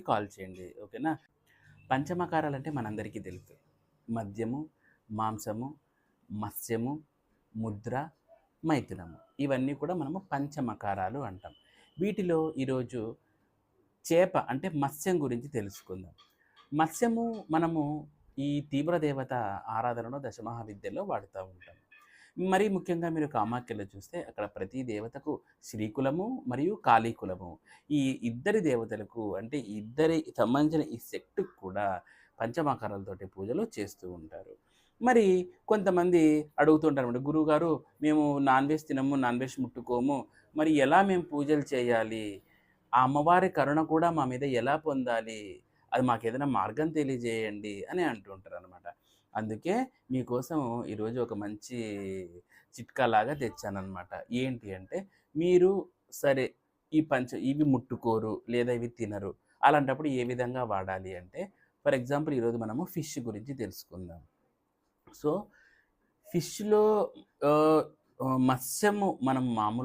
Call చేయండి ఓకేనా? పంచమకారాలు అంటే మనందరికీ తెలుసు. మద్యము మాంసము మత్స్యము ముద్ర మైథునము. ఇవన్నీ కూడా మనము పంచమకారాలు అంటాం. వీటిలో ఈరోజు చేప అంటే మత్స్యం గురించి తెలుసుకుందాం. మత్స్యము మనము ఈ తీవ్ర దేవత ఆరాధనలో దశమహావిద్యలో వాడుతూ ఉంటాం. మరి ముఖ్యంగా మీరు కామాఖ్యలో చూస్తే అక్కడ ప్రతి దేవతకు శ్రీకులము మరియు కాళీకులము. ఈ ఇద్దరి దేవతలకు అంటే ఇద్దరి సంబంధించిన ఈ శక్తికి కూడా పంచమాకారాలతోటి పూజలు చేస్తూ ఉంటారు. మరి కొంతమంది అడుగుతుంటారు అనమాట గురువుగారు మేము నాన్ వెజ్ తినము నాన్ వెజ్ ముట్టుకోము. మరి ఎలా మేము పూజలు చేయాలి? ఆ అమ్మవారి కరుణ కూడా మా మీద ఎలా పొందాలి? అది మాకు ఏదైనా మార్గం తెలియజేయండి అని అంటుంటారు అందుకే మీకోసం ఈరోజు ఒక మంచి చిట్కా లాగా తెచ్చానమాట ఏంటి అంటే మీరు సరే ఈ పంచ ఇవి ముట్టుకోరు లేదా ఇవి తినరు. అలాంటప్పుడు ఏ విధంగా వాడాలి అంటే ఫర్ ఎగ్జాంపుల్ ఈరోజు మనము ఫిష్ గురించి తెలుసుకుందాం. సో ఫిష్లో మత్స్యము మనం మామూలు